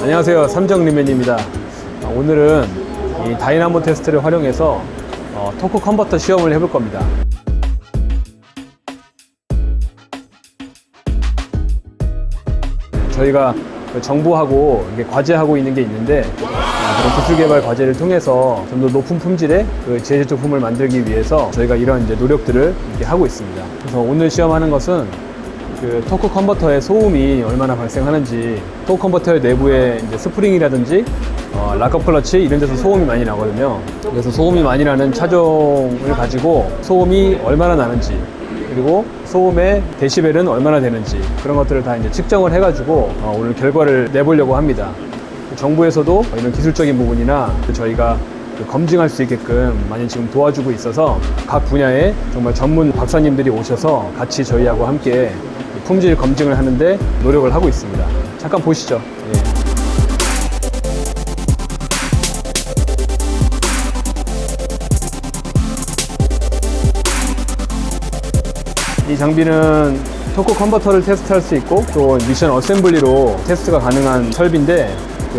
안녕하세요. 삼정리맨입니다. 아, 오늘은 이 다이나모 테스트를 활용해서 어, 토크 컨버터 시험을 해볼 겁니다. 저희가 그 정부하고 이게 과제하고 있는 게 있는데 아, 그런 기술 개발 과제를 통해서 좀 더 높은 품질의 그 제조 제품을 만들기 위해서 저희가 이런 이제 노력들을 이렇게 하고 있습니다. 그래서 오늘 시험하는 것은 그 토크 컨버터의 소음이 얼마나 발생하는지 토크 컨버터의 내부에 이제 스프링이라든지 어, 락커 클러치 이런 데서 소음이 많이 나거든요. 그래서 소음이 많이 나는 차종을 가지고 소음이 얼마나 나는지 그리고 소음의 데시벨은 얼마나 되는지 그런 것들을 다 이제 측정을 해가지고 어, 오늘 결과를 내보려고 합니다. 정부에서도 이런 기술적인 부분이나 그 저희가 그 검증할 수 있게끔 많이 지금 도와주고 있어서 각 분야에 정말 전문 박사님들이 오셔서 같이 저희하고 함께 품질 검증을 하는데 노력을 하고 있습니다. 잠깐 보시죠. 예. 이 장비는 토크 컨버터를 테스트할 수 있고 또 미션 어셈블리로 테스트가 가능한 설비인데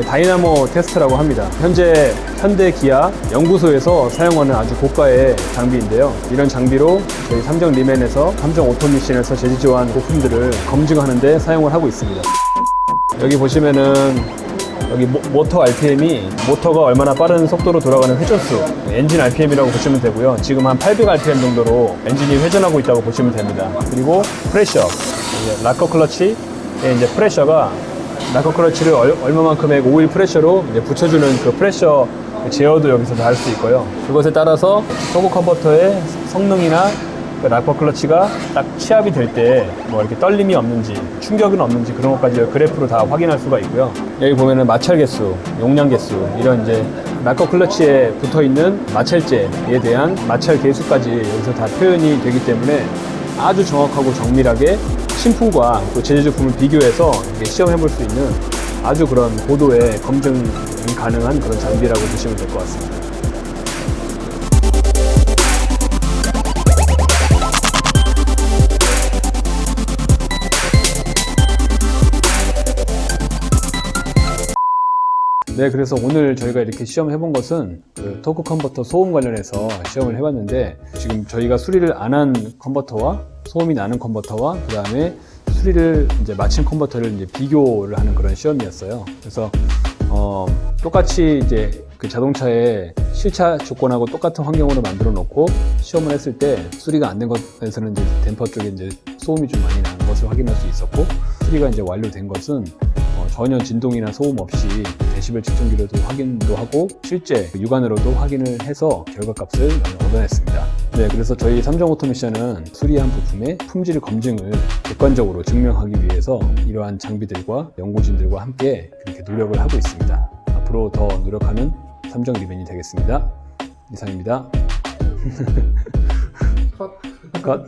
다이나모 테스트라고 합니다. 현재 현대 기아 연구소에서 사용하는 아주 고가의 장비인데요. 이런 장비로 저희 삼정 리맨에서 삼정 오토미션에서 제지조한 부품들을 검증하는데 사용을 하고 있습니다. 여기 보시면은 여기 모, 모터 RPM이 모터가 얼마나 빠른 속도로 돌아가는 회전수 엔진 RPM이라고 보시면 되고요. 지금 한 800 RPM 정도로 엔진이 회전하고 있다고 보시면 됩니다. 그리고 프레셔, 락커 클러치의 이제 프레셔가 락커 클러치를 얼, 얼마만큼의 오일 프레셔로 붙여주는 그 프레셔 제어도 여기서 다 할 수 있고요. 그것에 따라서 터보 컨버터의 성능이나 그 락커 클러치가 딱 취합이 될 때 뭐 이렇게 떨림이 없는지 충격은 없는지 그런 것까지 그래프로 다 확인할 수가 있고요. 여기 보면은 마찰 개수, 용량 개수 이런 이제 락커 클러치에 붙어 있는 마찰제에 대한 마찰 개수까지 여기서 다 표현이 되기 때문에 아주 정확하고 정밀하게 신품과 또 제조 제품을 비교해서 시험해 볼 수 있는 아주 그런 고도의 검증이 가능한 그런 장비라고 보시면 될 것 같습니다. 네, 그래서 오늘 저희가 이렇게 시험을 해본 것은 그 토크 컨버터 소음 관련해서 시험을 해봤는데 지금 저희가 수리를 안 한 컨버터와 소음이 나는 컨버터와 그 다음에 수리를 이제 마친 컨버터를 이제 비교를 하는 그런 시험이었어요. 그래서 어, 똑같이 이제 그 자동차의 실차 조건하고 똑같은 환경으로 만들어 놓고 시험을 했을 때 수리가 안 된 것에서는 이제 댐퍼 쪽에 이제 소음이 좀 많이 나는 것을 확인할 수 있었고 수리가 이제 완료된 것은 어, 전혀 진동이나 소음 없이 데시벨 측정기로도 확인도 하고 실제 육안으로도 확인을 해서 결과값을 얻어냈습니다. 네, 그래서 저희 삼정 오토미션은 수리한 부품의 품질 검증을 객관적으로 증명하기 위해서 이러한 장비들과 연구진들과 함께 그렇게 노력을 하고 있습니다. 앞으로 더 노력하는 삼정 리벤이 되겠습니다. 이상입니다. 컷. 컷.